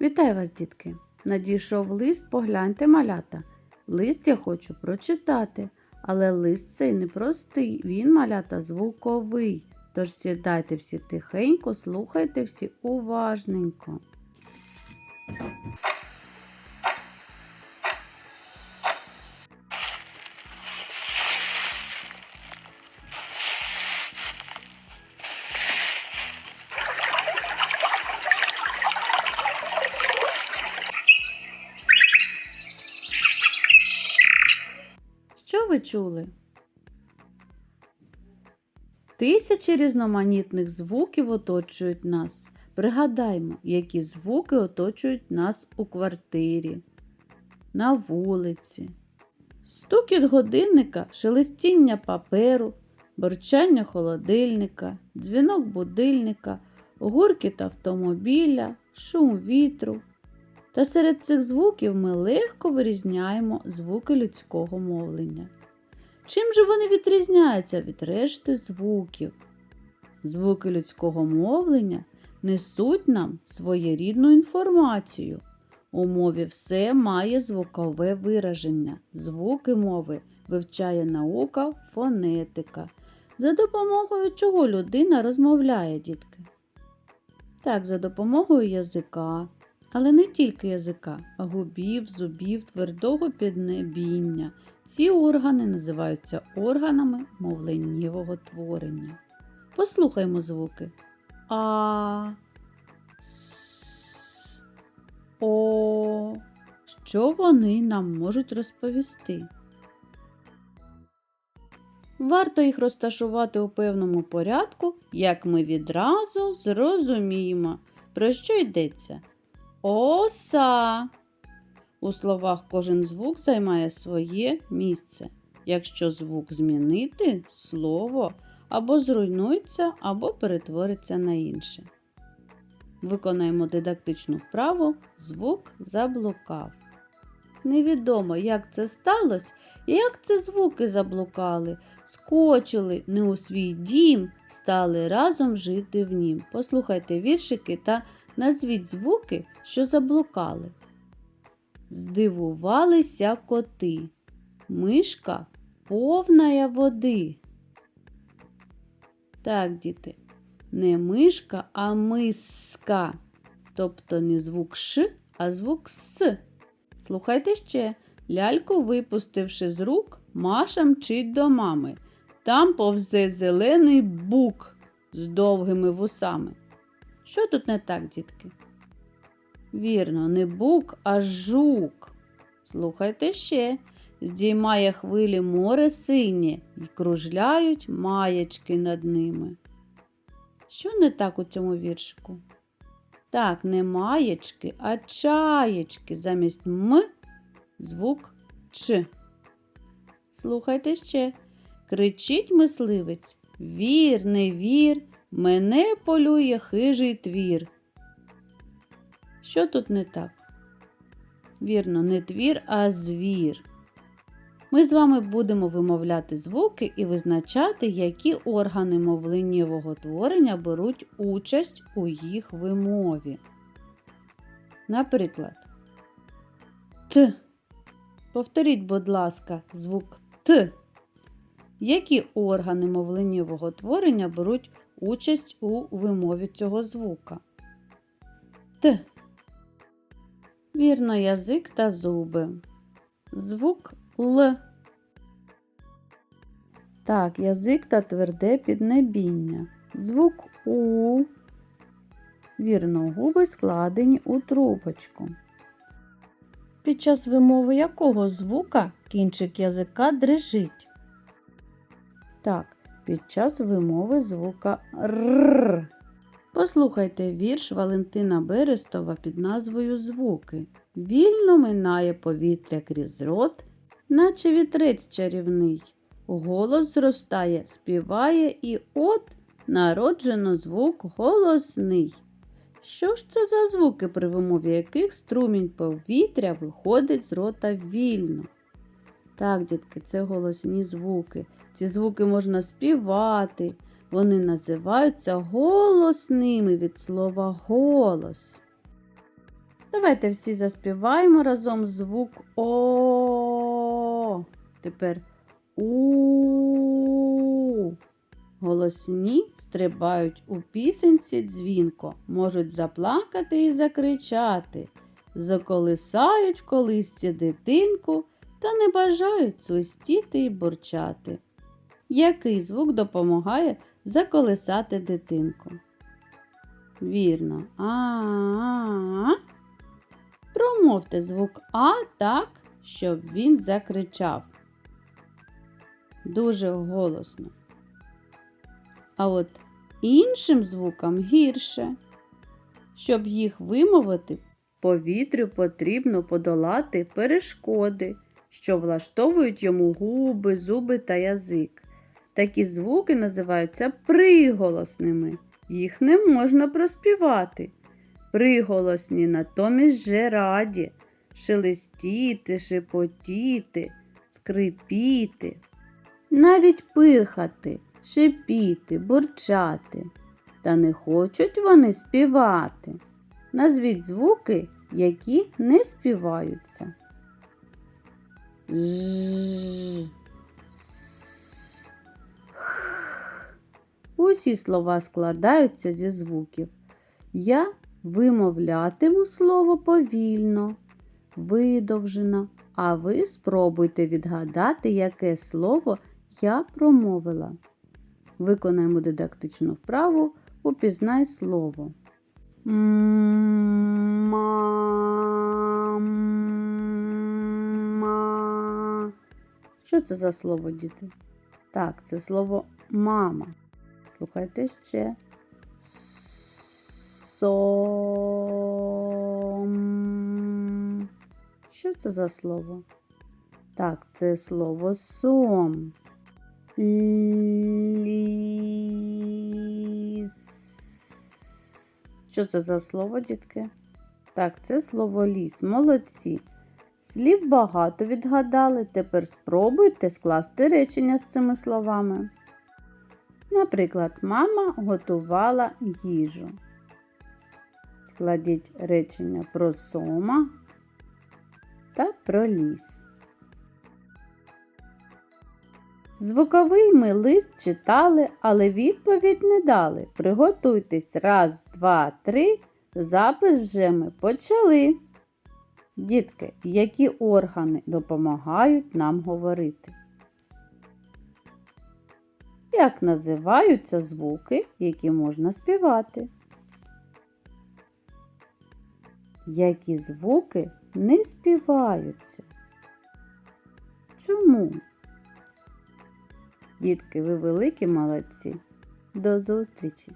Вітаю вас, дітки! Надійшов лист, погляньте малята. Лист я хочу прочитати, але лист цей непростий, він малята звуковий. Тож сідайте всі тихенько, слухайте всі уважненько. Що ви чули? Тисячі різноманітних звуків оточують нас. Пригадаймо, які звуки оточують нас у квартирі, на вулиці. Стукіт годинника, шелестіння паперу, борчання холодильника, дзвінок будильника, гуркіт автомобіля, шум вітру. Та серед цих звуків ми легко вирізняємо звуки людського мовлення. Чим же вони відрізняються від решти звуків? Звуки людського мовлення несуть нам своєрідну інформацію. У мові все має звукове вираження. Звуки мови вивчає наука фонетика. За допомогою чого людина розмовляє, дітки? Так, за допомогою язика, але не тільки язика, а губів, зубів, твердого піднебіння. Ці органи називаються органами мовленнєвого творення. Послухаймо звуки А, С, О. Що вони нам можуть розповісти? Варто їх розташувати у певному порядку, як ми відразу зрозуміємо, про що йдеться. Оса. У словах кожен звук займає своє місце. Якщо звук змінити, слово або зруйнується, або перетвориться на інше. Виконаємо дидактичну вправу звук заблукав. Невідомо, як це сталося як це звуки заблукали, скочили не у свій дім, стали разом жити в нім. Послухайте віршики та назвіть звуки, що заблукали. Здивувалися коти. Мишка повная води. Так, діти, не мишка, а миска. Тобто не звук Ш, а звук С. Слухайте ще. Ляльку, випустивши з рук, Маша мчить до мами. Там повзе зелений бук з довгими вусами. Що тут не так, дітки? Вірно, не бук, а жук. Слухайте ще. Здіймає хвилі море синє і кружляють маєчки над ними. Що не так у цьому віршику? Так, не маєчки, а чаєчки. Замість М звук Ч. Слухайте ще. Кричить мисливець. Вір, не вір, мене полює хижий твір. Що тут не так? Вірно, не твір, а звір. Ми з вами будемо вимовляти звуки і визначати, які органи мовленнєвого творення беруть участь у їх вимові. Наприклад, Т. Повторіть, будь ласка, звук Т. Які органи мовленнєвого творення беруть участь у вимові цього звука? Т. Вірно, язик та зуби. Звук Л. Так, язик та тверде піднебіння. Звук У. Вірно, губи складені у трубочку. Під час вимови якого звука кінчик язика дрижить? Так, під час вимови звука Р. Послухайте вірш Валентина Берестова під назвою Звуки. Вільно минає повітря крізь рот, наче вітрець чарівний. Голос зростає, співає, і от народжено звук голосний. Що ж це за звуки, при вимові яких струмінь повітря виходить з рота вільно? Так, дітки, це голосні звуки. Ці звуки можна співати. Вони називаються голосними від слова голос. Давайте всі заспіваємо разом звук О. Тепер У. Голосні стрибають у пісенці дзвінко, можуть заплакати і закричати, заколисають колисці дитинку та не бажають свистіти і бурчати. Який звук допомагає заколисати дитинку? Вірно. А-а-а. Промовте звук А так, щоб він закричав. Дуже голосно. А от іншим звукам гірше. Щоб їх вимовити, повітрю потрібно подолати перешкоди, що влаштовують йому губи, зуби та язик. Такі звуки називаються приголосними. Їх не можна проспівати. Приголосні натомість же раді шелестіти, шепотіти, скрипіти, навіть пирхати, шипіти, бурчати. Та не хочуть вони співати. Назвіть звуки, які не співаються. Ж. Усі слова складаються зі звуків. Я вимовлятиму слово повільно, видовжено, а ви спробуйте відгадати, яке слово я промовила. Виконаємо дидактичну вправу Упізнай слово. Мама. Що це за слово, діти? Так, це слово мама. Слухайте ще. Сом. Що це за слово? Так, це слово сом. Ліс. Що це за слово, дітки? Так, це слово ліс. Молодці. Слів багато відгадали. Тепер спробуйте скласти речення з цими словами. Наприклад, мама готувала їжу. Складіть речення про сома та про ліс. Звуковий ми лист читали, але відповідь не дали. Приготуйтесь раз, два, три. Запис вже ми почали. Дітки, які органи допомагають нам говорити? Як називаються звуки, які можна співати? Які звуки не співаються? Чому? Дітки, ви великі молодці. До зустрічі!